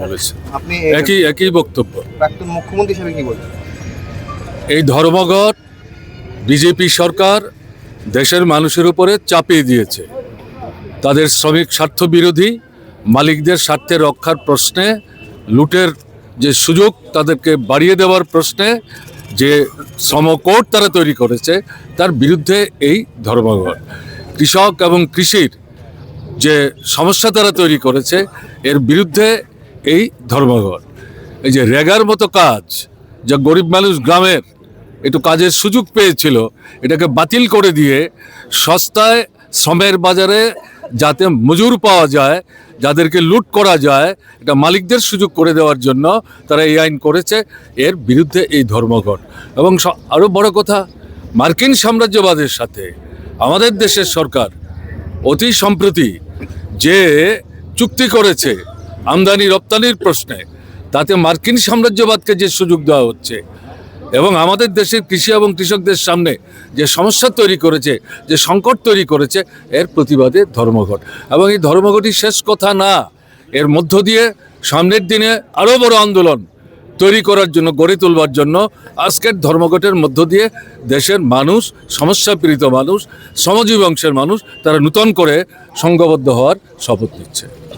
বলেছে। আপনি একই একই বক্তব্য। প্রাক্তন মুখ্যমন্ত্রী হিসেবে কি বলছেন? এই ধর্মঘট বিজেপি সরকার দেশের মানুষের উপরে চাপিয়ে দিয়েছে। তাদের শ্রমিক স্বার্থ বিরোধী মালিকদের স্বার্থে রক্ষার প্রশ্নে লুটের যে সুযোগ তাদেরকে বাড়িয়ে দেওয়ার প্রশ্নে যে শ্রমকোট তারা তৈরি করেছে তার বিরুদ্ধে এই ধর্মঘট। কৃষক এবং কৃষির যে সমস্যা তারা তৈরি করেছে এর বিরুদ্ধে এই ধর্মঘট। এই যে রেগার মতো কাজ যা গরিব মানুষ গ্রামের একটু কাজের সুযোগ পেয়েছিল, এটাকে বাতিল করে দিয়ে সস্তায় শ্রমের বাজারে যাতে মজুর পাওয়া যায়, যাদেরকে লুট করা যায়, এটা মালিকদের সুযোগ করে দেওয়ার জন্য তারা এই আইন করেছে, এর বিরুদ্ধে এই ধর্মঘট। এবং আরও বড় কথা, মার্কিন সাম্রাজ্যবাদের সাথে আমাদের দেশের সরকার অতি সম্প্রতি যে চুক্তি করেছে আমদানি রপ্তানির প্রশ্নে। তাতে মার্কিন সাম্রাজ্যবাদকে যে সুযোগ দেওয়া হচ্ছে এবং আমাদের দেশের কৃষি এবং কৃষকদের সামনে যে সমস্যা তৈরি করেছে, যে সংকট তৈরি করেছে, এর প্রতিবাদে ধর্মঘট। এবং এই ধর্মঘটই শেষ কথা না। এর মধ্য দিয়ে সামনের দিনে আরও বড় আন্দোলন তৈরি করার জন্য, গড়ে তুলবার জন্য আজকের ধর্মঘটের মধ্য দিয়ে দেশের মানুষ, সমস্যাপীড়িত মানুষ, শ্রমজীবী অংশের মানুষ, তারা নূতন করে সংঘবদ্ধ হওয়ার শপথ নিচ্ছে।